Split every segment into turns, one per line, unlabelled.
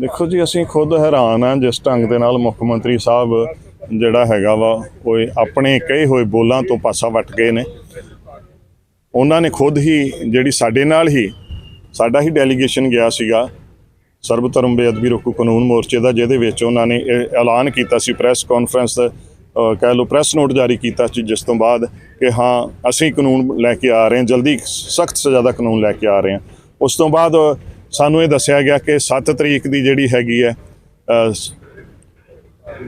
ਦੇਖੋ ਜੀ, ਅਸੀਂ ਖੁਦ ਹੈਰਾਨ ਆ ਜਿਸ ਢੰਗ ਦੇ ਨਾਲ ਮੁੱਖ ਮੰਤਰੀ ਸਾਹਿਬ ਜਿਹੜਾ ਹੈਗਾ ਵਾ ਉਹ ਆਪਣੇ ਕਹੇ ਹੋਏ ਬੋਲਾਂ ਤੋਂ ਪਾਸਾ ਵੱਟ ਗਏ ਨੇ। ਉਹਨਾਂ ਨੇ ਖੁਦ ਹੀ ਜਿਹੜੀ ਸਾਡੇ ਨਾਲ ਹੀ, ਸਾਡਾ ਹੀ ਡੈਲੀਗੇਸ਼ਨ ਗਿਆ ਸੀਗਾ ਸਰਬ ਧਰਮ ਬੇਅਦਬੀ ਰੋਕੂ ਕਾਨੂੰਨ ਮੋਰਚੇ ਦਾ, ਜਿਹਦੇ ਵਿੱਚ ਉਹਨਾਂ ਨੇ ਇਹ ਐਲਾਨ ਕੀਤਾ ਸੀ ਪ੍ਰੈਸ ਕਾਨਫਰੰਸ ਕਹਿ ਲਓ ਪ੍ਰੈਸ ਨੋਟ ਜਾਰੀ ਕੀਤਾ ਸੀ, ਜਿਸ ਤੋਂ ਬਾਅਦ ਕਿ ਹਾਂ, ਅਸੀਂ ਕਾਨੂੰਨ ਲੈ ਕੇ ਆ ਰਹੇ ਹਾਂ, ਜਲਦੀ ਸਖਤ ਸਜ਼ਾ ਦਾ ਕਾਨੂੰਨ ਲੈ ਕੇ ਆ ਰਹੇ ਹਾਂ। ਉਸ ਤੋਂ ਬਾਅਦ ਸਾਨੂੰ ਇਹ ਦੱਸਿਆ ਗਿਆ ਕਿ 7 ਤਰੀਕ ਦੀ ਜਿਹੜੀ ਹੈਗੀ ਹੈ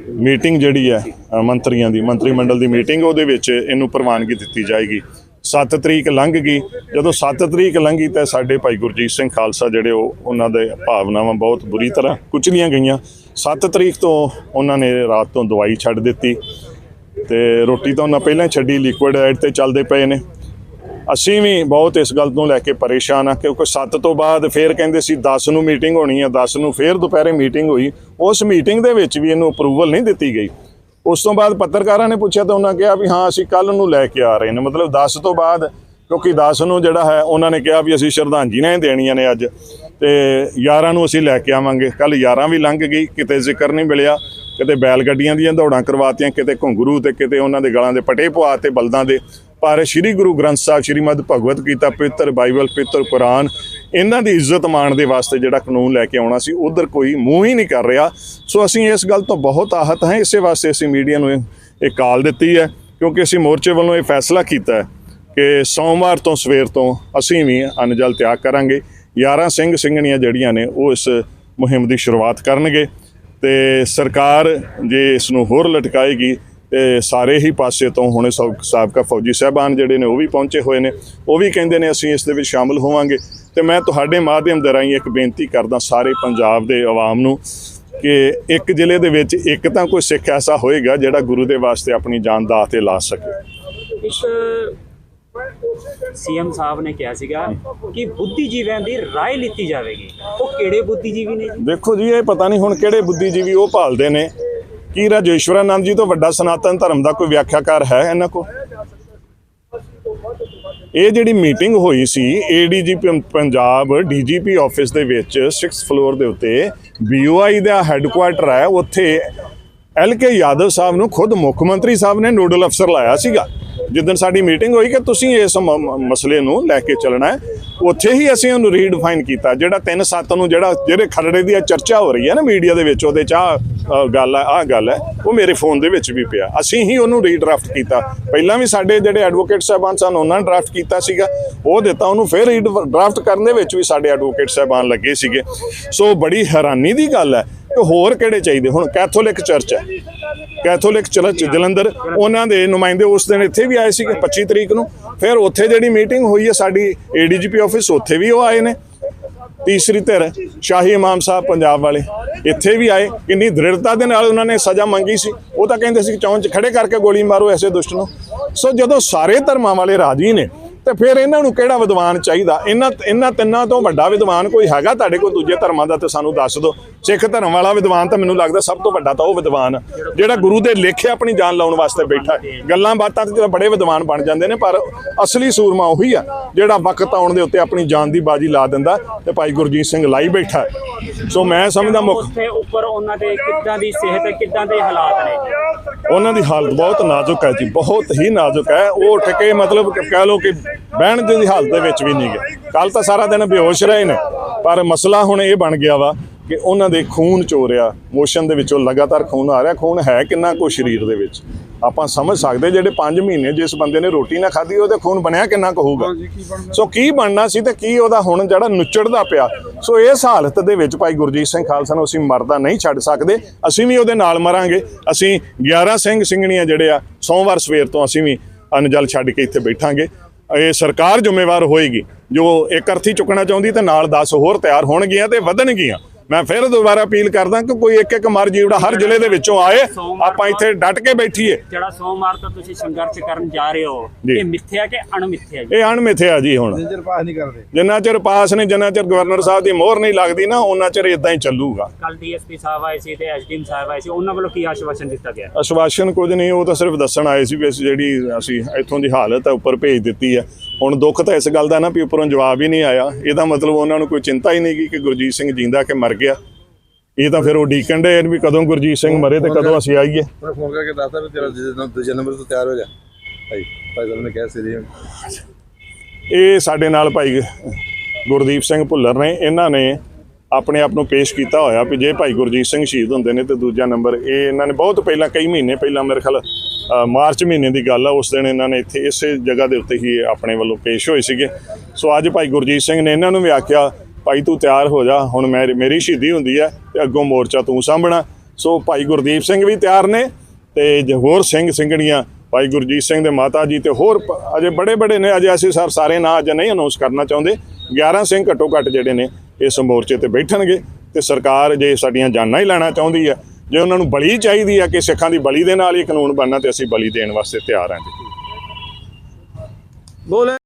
ਮੀਟਿੰਗ ਜਿਹੜੀ ਹੈ ਮੰਤਰੀਆਂ ਦੀ ਮੰਤਰੀ ਮੰਡਲ ਦੀ ਮੀਟਿੰਗ ਉਹਦੇ ਵਿੱਚ ਇਹਨੂੰ ਪ੍ਰਵਾਨਗੀ ਦਿੱਤੀ ਜਾਏਗੀ। 7 ਤਰੀਕ ਲੰਘ ਗਈ। ਜਦੋਂ 7 ਤਰੀਕ ਲੰਘੀ ਤਾਂ ਸਾਡੇ ਭਾਈ ਗੁਰਜੀਤ ਸਿੰਘ ਖਾਲਸਾ ਜਿਹੜੇ ਉਹ, ਉਹਨਾਂ ਦੇ ਭਾਵਨਾਵਾਂ ਬਹੁਤ ਬੁਰੀ ਤਰ੍ਹਾਂ ਕੁਚਲੀਆਂ ਗਈਆਂ। 7 ਤਰੀਕ ਤੋਂ ਉਹਨਾਂ ਨੇ ਰਾਤ ਤੋਂ ਦਵਾਈ ਛੱਡ ਦਿੱਤੀ ਤੇ ਰੋਟੀ ਤਾਂ ਉਹਨਾਂ ਪਹਿਲਾਂ ਛੱਡੀ ਲਿਕੁਇਡ ਡਾਈਟ ਤੇ ਚੱਲਦੇ ਪਏ ਨੇ। ਅਸੀਂ ਵੀ ਬਹੁਤ ਇਸ ਗੱਲ ਤੋਂ ਲੈ ਕੇ ਪਰੇਸ਼ਾਨ ਆ, ਕਿਉਂਕਿ 7 ਤੋਂ ਬਾਅਦ ਫੇਰ ਕਹਿੰਦੇ ਸੀ 10 ਨੂੰ ਮੀਟਿੰਗ ਹੋਣੀ ਆ 10 ਨੂੰ ਫੇਰ ਦੁਪਹਿਰੇ ਮੀਟਿੰਗ ਹੋਈ। ਉਸ ਮੀਟਿੰਗ ਦੇ ਵਿੱਚ ਵੀ ਇਹਨੂੰ ਅਪਰੂਵਲ ਨਹੀਂ ਦਿੱਤੀ ਗਈ। ਉਸ ਤੋਂ ਬਾਅਦ ਪੱਤਰਕਾਰਾਂ ਨੇ ਪੁੱਛਿਆ ਤਾਂ ਉਹਨਾਂ ਕਿਹਾ ਵੀ ਹਾਂ, ਅਸੀਂ ਕੱਲ ਨੂੰ ਲੈ ਕੇ ਆ ਰਹੇ ਨੇ। ਮਤਲਬ 10 ਤੋਂ ਬਾਅਦ, ਕਿਉਂਕਿ 10 ਨੂੰ ਜਿਹੜਾ ਹੈ, ਉਹਨਾਂ ਨੇ ਕਿਹਾ ਵੀ ਅਸੀਂ ਸ਼ਰਧਾਂਜਲੀਆਂ ਹੀ ਦੇਣੀਆਂ ਨੇ ਅੱਜ। ਤੇ 11 ਨੂੰ ਅਸੀਂ ਲੈ ਕੇ ਆਵਾਂਗੇ। ਕੱਲ 11 ਵੀ ਲੰਘ ਗਈ, ਕਿਤੇ ਜ਼ਿਕਰ ਨਹੀਂ ਮਿਲਿਆ। ਕਿਤੇ ਬੈਲ ਗੱਡੀਆਂ ਦੀਆਂ ਦੌੜਾਂ ਕਰਵਾਤੀਆਂ, ਕਿਤੇ ਘੁੰਗਰੂ ਤੇ ਕਿਤੇ ਉਹਨਾਂ ਦੇ ਗਲਾਂ ਦੇ ਪਟੇ ਪਵਾ ਤੇ ਬਲਦਾਂ ਦੇ। ਪਰ ਸ੍ਰੀ ਗੁਰੂ ਗ੍ਰੰਥ ਸਾਹਿਬ ਸ੍ਰੀਮਦ ਭਗਵਤ ਗੀਤਾ, ਪਵਿੱਤਰ ਬਾਈਬਲ, ਪਵਿੱਤਰ ਕੁਰਾਨ, ਇਹਨਾਂ ਦੀ ਇੱਜ਼ਤ ਮਾਣ ਦੇ ਵਾਸਤੇ ਜਿਹੜਾ ਕਾਨੂੰਨ ਲੈ ਕੇ ਆਉਣਾ ਸੀ, ਉਧਰ ਕੋਈ ਮੂੰਹ ਹੀ ਨਹੀਂ ਕਰ ਰਿਹਾ। ਸੋ ਅਸੀਂ ਇਸ ਗੱਲ ਤੋਂ ਬਹੁਤ ਆਹਤ ਹਾਂ, ਇਸੇ ਵਾਸਤੇ ਅਸੀਂ ਮੀਡੀਆ ਨੂੰ ਇਹ ਕਾਲ ਦਿੱਤੀ ਹੈ, ਕਿਉਂਕਿ ਅਸੀਂ ਮੋਰਚੇ ਵੱਲੋਂ ਇਹ ਫੈਸਲਾ ਕੀਤਾ ਹੈ ਕਿ ਸੋਮਵਾਰ ਤੋਂ ਸਵੇਰ ਤੋਂ ਅਸੀਂ ਵੀ ਅਨਜਲ ਤਿਆਗ ਕਰਾਂਗੇ। 11 ਸਿੰਘ ਸਿੰਘਣੀਆਂ ਜਿਹੜੀਆਂ ਨੇ, ਉਹ ਇਸ ਮੁਹਿੰਮ ਦੀ ਸ਼ੁਰੂਆਤ ਕਰਨਗੇ ਤੇ ਸਰਕਾਰ ਜੇ ਇਸ ਨੂੰ ਹੋਰ ਲਟਕਾਏਗੀ ਤੇ ਸਾਰੇ ਹੀ ਪਾਸੇ ਤੋਂ ਹੁਣ ਸਾਬਕਾ ਫੌਜੀ ਸਾਹਿਬਾਨ ਜਿਹੜੇ ਨੇ ਉਹ ਵੀ ਪਹੁੰਚੇ ਹੋਏ ਨੇ। ਉਹ ਵੀ ਕਹਿੰਦੇ ਨੇ ਅਸੀਂ ਇਸ ਦੇ ਵਿੱਚ ਸ਼ਾਮਲ ਹੋਵਾਂਗੇ। ਤੇ ਮੈਂ ਤੁਹਾਡੇ ਮਾਧਿਅਮ ਦੇ ਰਾਹੀਂ ਇੱਕ ਬੇਨਤੀ ਕਰਦਾ ਸਾਰੇ ਪੰਜਾਬ ਦੇ ਆਵਾਮ ਨੂੰ ਕਿ ਇੱਕ ਜ਼ਿਲ੍ਹੇ ਦੇ ਵਿੱਚ ਇੱਕ ਤਾਂ ਕੋਈ ਸਿੱਖ ਐਸਾ ਹੋਏਗਾ ਜਿਹੜਾ ਗੁਰੂ ਦੇ ਵਾਸਤੇ ਆਪਣੀ ਜਾਨ ਦਾਅ ਤੇ ਲਾ ਸਕੇ।
ਇੱਕ ਸੀਐਮ ਸਾਹਿਬ ਨੇ ਕਿਹਾ ਸੀਗਾ ਕਿ ਬੁੱਧੀਜੀਵੀਆਂ ਦੀ ਰਾਏ ਲਿੱਤੀ ਜਾਵੇਗੀ। ਉਹ ਕਿਹੜੇ ਬੁੱਧੀਜੀਵੀ ਨੇ
ਦੇਖੋ ਜੀ ਇਹ ਪਤਾ ਨਹੀਂ ਹੁਣ ਕਿਹੜੇ ਬੁੱਧੀਜੀਵੀ ਉਹ ਭਾਲਦੇ ਨੇ। ਕੀ ਰਾਜੇਸ਼ਵਰਾਨੰਦ ਜੀ ਤੋਂ ਵੱਡਾ ਸਨਾਤਨ ਧਰਮ ਦਾ ਕੋਈ ਵਿਆਖਿਆਕਾਰ ਹੈ ਇਹਨਾਂ ਕੋਲ? ਇਹ ਜਿਹੜੀ ਮੀਟਿੰਗ ਹੋਈ ਸੀ ਏਡੀਜੀਪੀ ਪੰਜਾਬ ਡੀਜੀਪੀ ਆਫਿਸ ਦੇ ਵਿੱਚ 6th ਫਲੋਰ ਦੇ ਉੱਤੇ ਬੀਓਆਈ ਦਾ ਹੈੱਡਕੁਆਰਟਰ ਹੈ, ਉੱਥੇ ਐਲ ਕੇ ਯਾਦਵ ਸਾਹਿਬ ਨੂੰ ਖੁਦ ਮੁੱਖ ਮੰਤਰੀ ਸਾਹਿਬ ਨੇ ਨੋਡਲ ਅਫਸਰ ਲਾਇਆ ਸੀਗਾ। ਜਿੱਦਣ ਸਾਡੀ ਮੀਟਿੰਗ ਹੋਈ ਕਿ ਤੁਸੀਂ ਇਸ ਮ- ਮਸਲੇ ਨੂੰ ਲੈ ਕੇ ਚੱਲਣਾ ਹੈ ਉੱਥੇ ਹੀ ਅਸੀਂ ਉਹਨੂੰ ਰੀਡਿਫਾਈਨ ਕੀਤਾ। ਜਿਹੜਾ 3-7 ਨੂੰ ਜਿਹੜਾ ਜਿਹੜੇ ਖਰੜੇ ਦੀ ਇਹ ਚਰਚਾ ਹੋ ਰਹੀ ਹੈ ਨਾ ਮੀਡੀਆ ਦੇ ਵਿੱਚ ਉਹਦੇ ਚ ਆਹ, ਗੱਲ ਹੈ ਆ ਗੱਲ ਹੈ ਉਹ ਮੇਰੇ ਫੋਨ ਦੇ ਵਿੱਚ ਵੀ ਪਿਆ। ਅਸੀਂ ਹੀ ਉਹਨੂੰ ਰੀਡਰਾਫਟ ਕੀਤਾ। ਪਹਿਲਾਂ ਵੀ ਸਾਡੇ ਜਿਹੜੇ ਐਡਵੋਕੇਟ ਸਾਹਿਬਾਨ ਸਨ ਉਹਨਾਂ ਨੇ ਡਰਾਫਟ ਕੀਤਾ ਸੀਗਾ। ਉਹ ਦਿੱਤਾ ਉਹਨੂੰ ਫਿਰ ਰੀਡਰਾਫਟ ਕਰਨ ਦੇ ਵਿੱਚ ਵੀ ਸਾਡੇ ਐਡਵੋਕੇਟ ਸਾਹਿਬਾਨ ਲੱਗੇ ਸੀਗੇ। ਸੋ ਬੜੀ ਹੈਰਾਨੀ ਦੀ ਗੱਲ ਹੈ। ਕਿ ਹੋਰ ਕਿਹੜੇ ਚਾਹੀਦੇ? ਹੁਣ ਕੈਥੋਲਿਕ ਚਰਚ ਹੈ। ਕੈਥੋਲਿਕ ਚਰਚ ਜਲੰਧਰ, ਉਹਨਾਂ ਦੇ ਨੁਮਾਇੰਦੇ ਉਸ ਦਿਨ ਇੱਥੇ ਵੀ ਆਏ ਸੀਗੇ 25 ਤਰੀਕ ਨੂੰ। ਫਿਰ ਉੱਥੇ ਜਿਹੜੀ ਮੀਟਿੰਗ ਹੋਈ ਹੈ, ਸਾਡੀ ਏਡੀਜੀਪੀ ਆਫਿਸ, ਉੱਥੇ ਵੀ ਉਹ ਆਏ ਨੇ। ਤੀਸਰੀ ਧਿਰ, ਸ਼ਾਹੀ ਇਮਾਮ ਸਾਹਿਬ ਪੰਜਾਬ ਵਾਲੇ, ਇੱਥੇ ਵੀ ਆਏ। ਕਿੰਨੀ ਦ੍ਰਿੜਤਾ ਦੇ ਨਾਲ ਉਹਨਾਂ ਨੇ ਸਜ਼ਾ ਮੰਗੀ ਸੀ। ਉਹ ਤਾਂ ਕਹਿੰਦੇ ਸੀ ਚੌਂਚ ਖੜੇ ਕਰਕੇ ਗੋਲੀ ਮਾਰੋ ਐਸੇ ਦੁਸ਼ਟ ਨੂੰ। ਸੋ ਜਦੋਂ ਸਾਰੇ ਧਰਮਾਂ ਵਾਲੇ ਰਾਜੀ ਨੇ ਤੇ ਫਿਰ ਇਹਨਾਂ ਨੂੰ ਕਿਹੜਾ ਵਿਦਵਾਨ ਚਾਹੀਦਾ? ਇਹਨਾਂ ਇਹਨਾਂ ਤਿੰਨਾਂ ਤੋਂ ਵੱਡਾ ਵਿਦਵਾਨ ਕੋਈ ਹੈਗਾ ਤੁਹਾਡੇ ਕੋਲ? ਦੂਜੇ ਧਰਮਾਂ ਦਾ ਤੇ ਸਾਨੂੰ ਦੱਸ ਦਿਓ। ਸਿੱਖ ਧਰਮ ਵਾਲਾ ਵਿਦਵਾਨ ਤਾਂ ਮੈਨੂੰ ਲੱਗਦਾ ਸਭ ਤੋਂ ਵੱਡਾ ਤਾਂ ਉਹ ਵਿਦਵਾਨ ਜਿਹੜਾ ਗੁਰੂ ਦੇ ਲੇਖੇ ਆਪਣੀ ਜਾਨ ਲਾਉਣ ਵਾਸਤੇ ਬੈਠਾ ਗੱਲਾਂ ਬਾਤਾਂ ਤੇ ਤਾਂ ਬੜੇ ਵਿਦਵਾਨ ਬਣ ਜਾਂਦੇ ਨੇ, ਪਰ ਅਸਲੀ ਸੂਰਮਾ ਉਹੀ ਆ, ਜਿਹੜਾ ਵਕਤ ਆਉਣ ਦੇ ਉੱਤੇ ਆਪਣੀ ਜਾਨ ਦੀ ਬਾਜੀ ਲਾ ਦਿੰਦਾ ਤੇ ਭਾਈ ਗੁਰਜੀਤ ਸਿੰਘ ਲਾਈ ਬੈਠਾ ਸੋ ਮੈਂ ਸਮਝਦਾ ਮੁੱਖ
ਉੱਥੇ ਉੱਪਰ ਉਹਨਾਂ ਦੇ ਕਿੱਦਾਂ ਦੀ ਸਿਹਤ ਕਿੱਦਾਂ ਦੇ ਹਾਲਾਤ ਨੇ?
ਉਹਨਾਂ ਦੀ ਹਾਲਤ ਬਹੁਤ ਨਾਜ਼ੁਕ ਹੈ ਜੀ ਬਹੁਤ ਹੀ ਨਾਜ਼ੁਕ ਹੈ। ਉਹ ਉੱਠ ਕੇ ਮਤਲਬ ਕਹਿ ਲਓ ਕਿ ਬਹਿਣ ਦੀ ਹਾਲਤ ਦੇ ਵਿੱਚ ਵੀ ਨਹੀਂ ਗਏ। ਕੱਲ ਤਾਂ ਸਾਰਾ ਦਿਨ ਬੇਹੋਸ਼ ਰਹੇ ਨੇ ਪਰ ਮਸਲਾ ਹੁਣ ਇਹ ਬਣ ਗਿਆ ਵਾ ਕਿ ਉਹਨਾਂ ਦੇ ਖੂਨ ਚੋਰਿਆ ਮੋਸ਼ਨ ਦੇ ਵਿੱਚੋਂ ਲਗਾਤਾਰ ਖੂਨ ਆ ਰਿਹਾ। ਖੂਨ ਹੈ ਕਿੰਨਾ ਕੋ ਸਰੀਰ ਦੇ ਵਿੱਚ? ਆਪਾਂ ਸਮਝ ਸਕਦੇ ਜਿਹੜੇ 5 ਮਹੀਨੇ ਜਿਸ ਬੰਦੇ ਨੇ ਰੋਟੀ ਨਾ ਖਾਧੀ ਉਹਦੇ ਖੂਨ ਬਣਿਆ ਕਿੰਨਾ ਕੁ ਹੋਊਗਾ। ਸੋ ਕੀ ਬਣਨਾ ਸੀ ਤੇ ਕੀ ਉਹਦਾ ਹੁਣ ਜਿਹੜਾ ਨੁੱਚੜਦਾ ਪਿਆ? ਸੋ ਇਸ ਹਾਲਤ ਦੇ ਵਿੱਚ ਭਾਈ ਗੁਰਜੀਤ ਸਿੰਘ ਖਾਲਸਾ ਨੂੰ ਅਸੀਂ ਮਰਦਾ ਨਹੀਂ ਛੱਡ ਸਕਦੇ। ਅਸੀਂ ਵੀ ਉਹਦੇ ਨਾਲ ਮਰਾਂਗੇ। ਅਸੀਂ 11 ਸਿੰਘ ਸਿੰਘਣੀਆਂ ਜਿਹੜੇ ਆ ਸੋਮਵਾਰ ਸਵੇਰ ਤੋਂ ਅਸੀਂ ਵੀ ਅਨਜਲ ਛੱਡ ਕੇ ਇੱਥੇ ਬੈਠਾਂਗੇ। ਇਹ ਸਰਕਾਰ ਜ਼ਿੰਮੇਵਾਰ ਹੋਏਗੀ। ਜੋ ਇੱਕ ਅਰਥੀ ਚੁੱਕਣਾ ਚਾਹੁੰਦੀ ਤੇ ਨਾਲ 10 ਹੋਰ ਤਿਆਰ ਹੋਣਗੀਆਂ ਤੇ ਵਧਣਗੀਆਂ। ਮੈਂ ਫਿਰ ਦੁਬਾਰਾ ਅਪੀਲ ਕਰਦਾ ਕਿ ਕੋਈ ਇੱਕ ਇੱਕ ਮਰ ਜੀਵੜਾ ਹਰ ਜ਼ਿਲ੍ਹੇ ਦੇ ਵਿੱਚੋਂ ਆਏ ਆਪਾਂ ਇੱਥੇ ਡਟ ਕੇ ਬੈਠੀਏ।
ਜਿਹੜਾ ਸੋਮਵਾਰ ਤੋਂ ਤੁਸੀਂ ਸੰਘਰਸ਼ ਕਰਨ ਜਾ ਰਹੇ ਹੋ। ਇਹ ਮਿੱਥਿਆ ਕਿ ਅਣਮਿੱਥਿਆ ਜੀ?
ਇਹ ਅਣਮਿੱਥਿਆ ਜੀ ਹੁਣ।
ਨਿਜਰ ਪਾਸ ਨਹੀਂ ਕਰਦੇ।
ਜਿੰਨਾ ਚਿਰ ਪਾਸ ਨਹੀਂ ਜਿੰਨਾ ਚਿਰ ਗਵਰਨਰ ਸਾਹਿਬ ਦੀ ਮੋਹਰ ਨਹੀਂ ਲੱਗਦੀ ਨਾ ਉਹਨਾਂ ਚਿਰ ਇਦਾਂ ਹੀ ਚੱਲੂਗਾ।
ਕੱਲ ਡੀਐਸਪੀ ਸਾਹਿਬ ਆਏ ਸੀ ਤੇ ਐਸਡੀਐਮ ਸਾਹਿਬ ਆਏ ਸੀ ਉਹਨਾਂ ਵੱਲੋਂ ਕੀ ਆਸ਼ਵਾਸਨ ਦਿੱਤਾ ਗਿਆ?
ਅਸ਼ਵਾਸਨ ਕੁਝ ਨਹੀਂ ਉਹ ਤਾਂ ਸਿਰਫ ਦੱਸਣ ਆਏ ਸੀ ਵੀ ਅਸੀਂ ਜਿਹੜੀ ਅਸੀਂ ਇੱਥੋਂ ਦੀ ਹਾਲਤ ਹੈ ਉੱਪਰ ਭੇਜ ਦਿੱਤੀ ਹੈ। ਹੁਣ ਦੁੱਖ ਤਾਂ ਇਸ ਗੱਲ ਦਾ ਨਾ ਵੀ ਉੱਪਰੋਂ ਜਵਾਬ ਹੀ ਨਹੀਂ ਆਇਆ। ਇਹਦਾ ਮਤਲਬ ਉਹਨਾਂ ਨੂੰ ਕੋਈ ਚਿੰਤਾ ਹੀ ਨਹੀਂ ਗੀ ਕਿ ਗੁਰਜੀਤ ਸਿੰਘ ਜਿੰਦਾ ਕਿ ਮਰ ਗਿਆ। ਇਹ ਤਾਂ ਫਿਰ ਉਹ ਡੀਕਨ ਦੇ ਵੀ ਕਦੋਂ ਗੁਰਜੀਤ ਸਿੰਘ ਮਰੇ ਤੇ ਕਦੋਂ ਅਸੀਂ ਆਈਏ।
ਉਹਨੇ ਫੋਨ ਕਰਕੇ ਦੱਸਤਾ ਵੀ ਤੇਰਾ ਦੂਜੇ- ਦੂਜੇ ਨੰਬਰ ਤੋਂ ਤਿਆਰ ਹੋ ਜਾ। ਭਾਈ ਭਾਈ ਸਾਹਿਬ ਨੇ ਕਿਹਾ ਸੀ ਜੀ।
ਇਹ ਸਾਡੇ ਨਾਲ ਭਾਈ ਗੁਰਦੀਪ ਸਿੰਘ ਭੁੱਲਰ ਨੇ ਇਹਨਾਂ ਨੇ ਆਪਣੇ ਆਪ ਨੂੰ ਪੇਸ਼ ਕੀਤਾ ਹੋਇਆ ਵੀ ਜੇ ਭਾਈ ਗੁਰਜੀਤ ਸਿੰਘ ਸ਼ਹੀਦ ਹੁੰਦੇ ਨੇ ਤੇ ਦੂਜਾ ਨੰਬਰ ਇਹ ਇਹਨਾਂ ਨੇ ਬਹੁਤ ਪਹਿਲਾਂ ਕਈ ਮਹੀਨੇ ਪਹਿਲਾਂ ਮੇਰੇ ਖਿਆਲ ਮਾਰਚ ਮਹੀਨੇ ਦੀ ਗੱਲ ਆ ਉਸ ਦਿਨ ਇਹਨਾਂ ਨੇ ਇੱਥੇ ਇਸੇ ਜਗ੍ਹਾ ਦੇ ਉੱਤੇ ਹੀ ਆਪਣੇ ਵੱਲੋਂ ਪੇਸ਼ ਹੋਏ ਸੀਗੇ। ਸੋ ਅੱਜ ਭਾਈ ਗੁਰਜੀਤ ਸਿੰਘ ਨੇ ਇਹਨਾਂ ਨੂੰ ਵੀ ਆਖਿਆ ਭਾਈ ਤੂੰ ਤਿਆਰ ਹੋ ਜਾ, ਹੁਣ ਮੈਂ ਮੇਰੀ ਸ਼ਹੀਦੀ ਹੁੰਦੀ ਹੈ ਤੇ ਅੱਗੋਂ ਮੋਰਚਾ ਤੂੰ ਸਾਂਭਣਾ। ਸੋ ਭਾਈ ਗੁਰਦੀਪ ਸਿੰਘ ਵੀ ਤਿਆਰ ਨੇ ਤੇ ਜ- ਹੋਰ ਸਿੰਘ ਸਿੰਘਣੀਆਂ, ਭਾਈ ਗੁਰਜੀਤ ਸਿੰਘ ਦੇ ਮਾਤਾ ਜੀ ਤੇ ਹੋਰ ਪ- ਅਜੇ ਬੜੇ ਬੜੇ ਨੇ, ਅਜੇ ਅਸੀਂ ਸਰ ਸਾਰੇ ਨਾਂ ਅਜੇ ਨਹੀਂ ਅਨਾਉਂਸ ਕਰਨਾ ਚਾਹੁੰਦੇ। 11 ਸਿੰਘ ਘੱਟੋ ਘੱਟ ਜਿਹੜੇ ਨੇ, ਇਸ ਮੋਰਚੇ ਤੇ ਬੈਠਣਗੇ ਤੇ ਸਰਕਾਰ ਜੇ ਸਾਡੀਆਂ ਜਾਨਾਂ ਹੀ ਲੈਣਾ ਚਾਹੁੰਦੀ ਹੈ, ਜੇ ਉਹਨਾਂ ਨੂੰ ਬਲੀ ਚਾਹੀਦੀ ਹੈ ਕਿ ਸਿੱਖਾਂ ਦੀ ਬਲੀ ਦੇ ਨਾਲ ਹੀ ਕਾਨੂੰਨ ਬਣਨਾ ਤੇ ਅਸੀਂ ਬਲੀ ਦੇਣ ਵਾਸਤੇ ਤਿਆਰ ਹਾਂ ਜੀ।
ਬੋਲੇ।